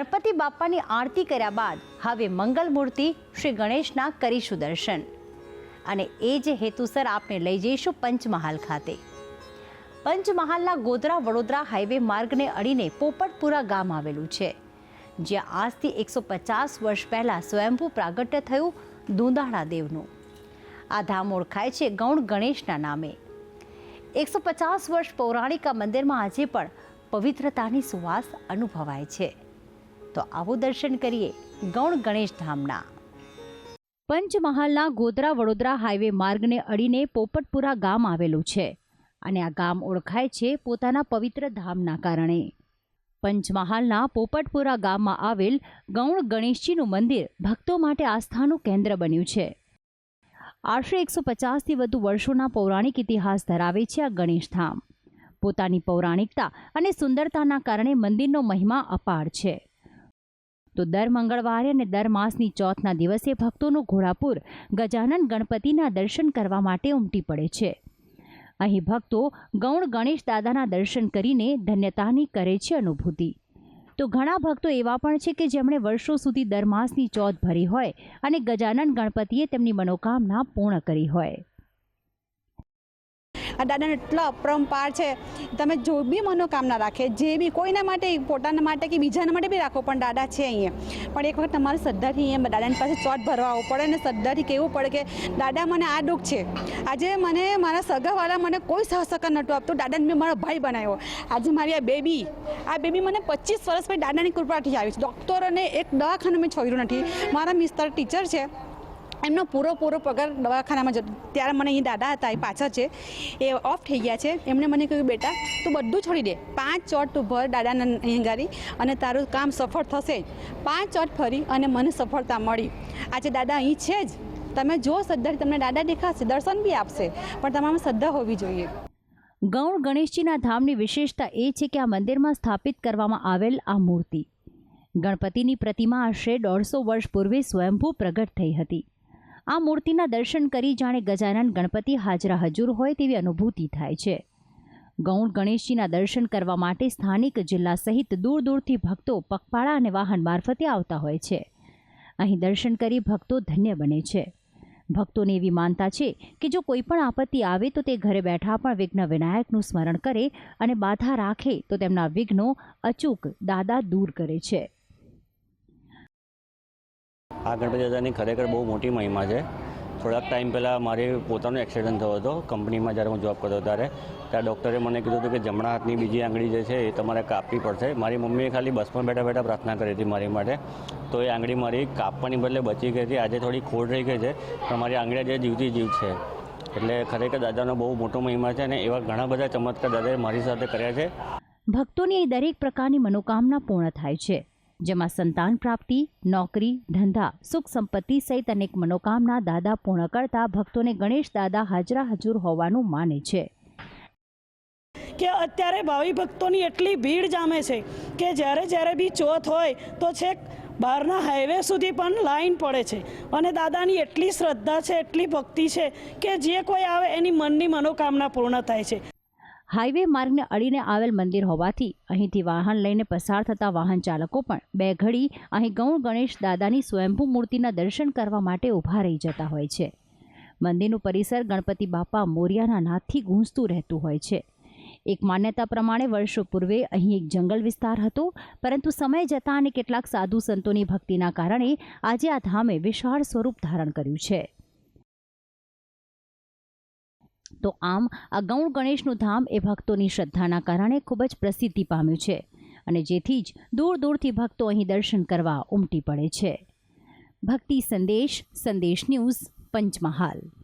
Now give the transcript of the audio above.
ગણપતિ બાપાની આરતી કર્યા બાદ હવે મંગલ મૂર્તિ શ્રી ગણેશના કરીશું દર્શન. અને એ જ હેતુસર આપને લઈ જઈશું પંચમહાલ ખાતે. પંચમહાલના ગોધરા વડોદરા હાઈવે માર્ગને અડીને પોપટપુરા ગામ આવેલું છે, જ્યાં આજથી એકસો પચાસ વર્ષ પહેલાં સ્વયંભૂ પ્રાગટ્ય થયું દુંદાળા દેવનું. આ ધામ ઓળખાય છે ગૌણ ગણેશના નામે. એકસો પચાસ વર્ષ પૌરાણિક આ મંદિરમાં આજે પણ પવિત્રતાની સુવાસ અનુભવાય છે. તો આવું દર્શન કરીએ ગૌણ ગણેશ ધામના. પંચમહાલના ગોધરા વડોદરા હાઈવે માર્ગને અડીને પોપટપુરા ગામ આવેલું છે અને આ ગામ ઓળખાય છે પોતાના પવિત્ર ધામના કારણે. પંચમહાલના પોપટપુરા ગામમાં આવેલ ગૌણ ગણેશજીનું મંદિર ભક્તો માટે આસ્થાનું કેન્દ્ર બન્યું છે. આશરે એકસો પચાસથી વધુ વર્ષોના પૌરાણિક ઇતિહાસ ધરાવે છે આ ગણેશધામ પોતાની પૌરાણિકતા અને સુંદરતાના કારણે મંદિરનો મહિમા અપાર છે. તો દર મંગળવારે અને દર માસની ચોથના દિવસે ભક્તોનું ઘોડાપુર, ગજાનન ગણપતિના દર્શન કરવા માટે ઉમટી પડે છે. અહીં ભક્તો ગૌણ ગણેશ દાદાના દર્શન કરીને ધન્યતાની કરે છે અનુભૂતિ. તો ઘણા ભક્તો એવા પણ છે કે જેમણે વર્ષો સુધી દર માસની ચોથ ભરી હોય અને ગજાનન ગણપતિએ તેમની મનોકામના પૂર્ણ કરી હોય. આ દાદાનો એટલો અપરંપાર છે. તમે જો બી મનોકામના રાખે, જે બી કોઈના માટે, પોતાના માટે કે બીજાના માટે બી રાખો, પણ દાદા છે અહીંયા. પણ એક વખત તમારે શ્રદ્ધાથી અહીંયા દાદાની પાસે ચોટ ભરવા આવવું પડે અને શ્રદ્ધાથી કહેવું પડે કે, દાદા, મને આ દુઃખ છે. આજે મને, મારા સગાવાળા મને કોઈ સહસહકાર નહોતું આપતું. દાદાને મેં મારો ભાઈ બનાવ્યો. આજે મારી આ બેબી આ બેબી મને પચીસ વર્ષ પછી દાદાની કૃપાથી આવી છે. ડૉક્ટરોને એક દવાખાનું મેં છોડ્યું નથી. મારા મિસ્ટર ટીચર છે. એમનો પૂરો પૂરો પગાર દવાખાનામાં જતો ત્યારે મને અહીં દાદા હતા, એ પાછળ છે. એ ઓફ થઈ ગયા છે. એમણે મને કહ્યું, બેટા, તું બધું છોડી દે. પાંચ ચોટ તું ભર દાદાના અહીં ગાડી અને તારું કામ સફળ થશે. પાંચ ચોટ ફરી અને મને સફળતા મળી. આજે દાદા અહીં છે જ. તમે જો શ્રદ્ધા, તમને દાદા દેખાશે, દર્શન બી આપશે, પણ તમારામાં શ્રદ્ધા હોવી જોઈએ. ગૌણ ગણેશજીના ધામની વિશેષતા એ છે કે આ મંદિરમાં સ્થાપિત કરવામાં આવેલ આ મૂર્તિ. ગણપતિની પ્રતિમા આશરે દોઢસો વર્ષ પૂર્વે સ્વયંભૂ પ્રગટ થઈ હતી. આ મૂર્તિના દર્શન કરી જાણે ગજાનન ગણપતિ હાજરા હજુર હોય તેવી અનુભૂતિ થાય છે. ગૌણ ગણેશજીના દર્શન કરવા માટે સ્થાનિક જિલ્લા સહિત દૂર દૂરથી ભક્તો પગપાળા અને વાહન મારફતે આવતા હોય છે. અહીં દર્શન કરી ભક્તો ધન્ય બને છે. ભક્તોને એવી માનતા છે કે જો કોઈ પણ આપત્તિ આવે તો તે ઘરે બેઠા પણ વિઘ્ન વિનાયકનું સ્મરણ કરે અને બાધા રાખે તો તેમના વિઘ્નો અચૂક દાદા દૂર કરે છે. આ ગણપતિ દાદાની ખરેખર બહુ મોટી મહિમા છે. થોડાક ટાઈમ પહેલાં મારે પોતાનો એક્સિડન્ટ થયો હતો. કંપનીમાં જ્યારે હું જોબ કરતો ત્યારે, ત્યાં ડૉક્ટરે મને કીધું હતું કે જમણા હાથની બીજી આંગળી જે છે એ તમારે કાપવી પડશે. મારી મમ્મીએ ખાલી બસમાં બેઠા બેઠા પ્રાર્થના કરી હતી મારી માટે. તો એ આંગળી મારી કાપવાની બદલે બચી ગઈ હતી. આજે થોડી ખોડ રહી ગઈ છે, પણ મારી આંગળી આજે જીવતી જીવ છે. એટલે ખરેખર દાદાનો બહુ મોટો મહિમા છે અને એવા ઘણા બધા ચમત્કાર દાદાએ મારી સાથે કર્યા છે. ભક્તોની દરેક પ્રકારની મનોકામના પૂર્ણ થાય છે. જેમાં સંતાન પ્રાપ્તિ, નોકરી, ધંધા, સુખ સંપત્તિ સહિત અનેક મનોકામના દાદા પૂર્ણ કરતા ભક્તોને ગણેશ દાદા હાજરા હજુર હોવાનું માને છે. કે અત્યારે ભાવિ ભક્તોની એટલી ભીડ જામે છે કે જ્યારે જ્યારે બી ચોથ હોય તો છેક બહારના હાઈવે સુધી પણ લાઈન પડે છે. અને દાદાની એટલી શ્રદ્ધા છે, એટલી ભક્તિ છે કે જે કોઈ આવે એની મનની મનોકામના પૂર્ણ થાય છે. હાઈવે માર્ગને અડીને આવેલ મંદિર હોવાથી અહીંથી વાહન લઈને પસાર થતા વાહન ચાલકો પણ બે ઘડી અહીં ગૌણ ગણેશ દાદાની સ્વયંભૂ મૂર્તિના દર્શન કરવા માટે ઊભા રહી જતા હોય છે. મંદિરનું પરિસર ગણપતિ બાપા મોરિયાના નાથથી ગૂંજતું રહેતું હોય છે. એક માન્યતા પ્રમાણે વર્ષો પૂર્વે અહીં એક જંગલ વિસ્તાર હતો, પરંતુ સમય જતાં અને કેટલાક સાધુ સંતોની ભક્તિના કારણે આજે આ ધામે વિશાળ સ્વરૂપ ધારણ કર્યું છે. તો આમ આ ગૌણ ગણેશનું ધામ એ ભક્તોની શ્રદ્ધાના કારણે ખૂબ જ પ્રસિદ્ધિ પામ્યું છે અને જેથી જ દૂર દૂરથી ભક્તો અહીં દર્શન કરવા ઉમટી પડે છે. ભક્તિ સંદેશ સંદેશ ન્યૂઝ, પંચમહાલ.